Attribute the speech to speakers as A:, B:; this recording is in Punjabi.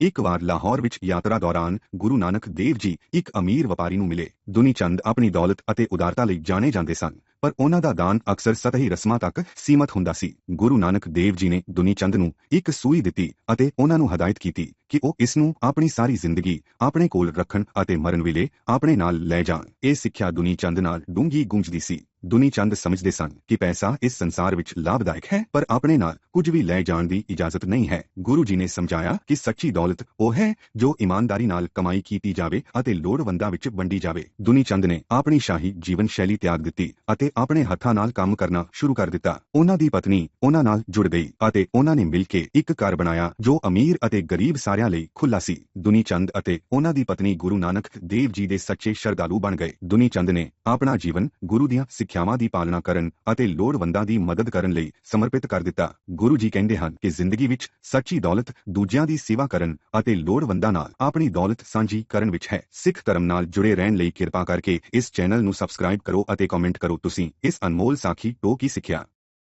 A: ਇੱਕ ਵਾਰ ਲਾਹੌਰ ਵਿੱਚ ਯਾਤਰਾ ਦੌਰਾਨ ਗੁਰੂ ਨਾਨਕ ਦੇਵ ਜੀ ਇੱਕ ਅਮੀਰ ਵਪਾਰੀ ਨੂੰ ਮਿਲੇ। ਦੁਨੀ ਚੰਦ ਆਪਣੀ ਦੌਲਤ ਅਤੇ ਉਦਾਰਤਾ ਲਈ ਜਾਣੇ ਜਾਂਦੇ ਸਨ, ਪਰ ਉਹਨਾਂ ਦਾ ਦਾਨ ਅਕਸਰ ਸਤਹੀ ਰਸਮਾਂ ਤੱਕ ਸੀਮਤ ਹੁੰਦਾ ਸੀ। ਗੁਰੂ ਨਾਨਕ ਦੇਵ ਜੀ ਨੇ ਦੁਨੀ ਚੰਦ ਨੂੰ ਇੱਕ ਸੂਈ ਦਿੱਤੀ ਅਤੇ ਉਹਨਾਂ ਨੂੰ ਹਦਾਇਤ ਕੀਤੀ ਕਿ ਉਹ ਇਸ ਨੂੰ ਆਪਣੀ ਸਾਰੀ ਜ਼ਿੰਦਗੀ ਆਪਣੇ ਕੋਲ ਰੱਖਣ ਅਤੇ ਮਰਨ ਵੇਲੇ ਆਪਣੇ ਨਾਲ ਲੈ ਜਾਣ। ਇਹ ਸਿੱਖਿਆ ਦੁਨੀ ਚੰਦ ਨਾਲ ਡੂੰਗੀ ਗੂੰਜਦੀ ਸੀ। ਦੁਨੀ ਚੰਦ ਸਮਝਦੇ ਸਨ ਕਿ ਪੈਸਾ ਇਸ ਸੰਸਾਰ ਵਿੱਚ ਲਾਭਦਾਇਕ ਹੈ, ਪਰ ਆਪਣੇ ਨਾਲ ਕੁਝ ਵੀ ਲੈ ਜਾਣ ਦੀ ਇਜਾਜ਼ਤ ਨਹੀਂ ਹੈ। ਗੁਰੂ ਜੀ ਨੇ ਸਮਝਾਇਆ ਕਿ ਸੱਚੀ ਦੌਲਤ ਉਹ ਹੈ ਜੋ ਇਮਾਨਦਾਰੀ ਨਾਲ ਕਮਾਈ ਕੀਤੀ ਜਾਵੇ ਅਤੇ ਲੋੜਵੰਦਾਂ ਵਿੱਚ ਵੰਡੀ ਜਾਵੇ। ਦੁਨੀ ਚੰਦ ਨੇ ਆਪਣੀ ਸ਼ਾਹੀ ਜੀਵਨ ਸ਼ੈਲੀ ਤਿਆਗ ਦਿੱਤੀ ਅਤੇ ਆਪਣੇ ਹੱਥਾਂ ਨਾਲ ਕੰਮ ਕਰਨਾ ਸ਼ੁਰੂ ਕਰ ਦਿੱਤਾ। ਉਹਨਾਂ ਦੀ ਪਤਨੀ ਉਹਨਾਂ ਨਾਲ ਜੁੜ ਗਈ ਅਤੇ ਉਹਨਾਂ ਨੇ ਮਿਲ ਕੇ ਇੱਕ ਘਰ ਬਣਾਇਆ ਜੋ ਅਮੀਰ ਅਤੇ ਗਰੀਬ ਸਾਰਿਆਂ ਲਈ ਖੁੱਲਾ ਸੀ। ਦੁਨੀ ਚੰਦ ਅਤੇ ਉਹਨਾਂ ਦੀ ਪਤਨੀ ਗੁਰੂ ਨਾਨਕ ਦੇਵ ਜੀ ਦੇ ਸੱਚੇ ਸ਼ਰਧਾਲੂ ਬਣ ਗਏ। ਦੁਨੀ ਚੰਦ ਨੇ ਆਪਣਾ ਜੀਵਨ ਗੁਰੂ ਦੀਆਂ ਸਿੱਖਿਆਵਾਂ ਦੀ ਪਾਲਣਾ ਕਰਨ ਅਤੇ ਲੋੜਵੰਦਾਂ ਦੀ ਮਦਦ ਕਰਨ ਲਈ ਸਮਰਪਿਤ ਕਰ ਦਿੱਤਾ। ਗੁਰੂ ਜੀ ਕਹਿੰਦੇ ਹਨ ਕਿ ਜ਼ਿੰਦਗੀ ਵਿੱਚ ਸੱਚੀ ਦੌਲਤ ਦੂਜਿਆਂ ਦੀ ਸੇਵਾ ਕਰਨ ਅਤੇ ਲੋੜਵੰਦਾਂ ਨਾਲ ਆਪਣੀ ਦੌਲਤ ਸਾਂਝੀ ਕਰਨ ਵਿੱਚ ਹੈ। ਸਿੱਖ ਧਰਮ ਨਾਲ ਜੁੜੇ ਰਹਿਣ ਲਈ ਕਿਰਪਾ ਕਰਕੇ ਇਸ ਚੈਨਲ ਨੂੰ ਸਬਸਕ੍ਰਾਈਬ ਕਰੋ ਅਤੇ ਕਮੈਂਟ ਕਰੋ। ਤੁਸੀਂ ਇਸ ਅਨਮੋਲ ਸਾਖੀ ਤੋਂ ਕੀ ਸਿੱਖਿਆ?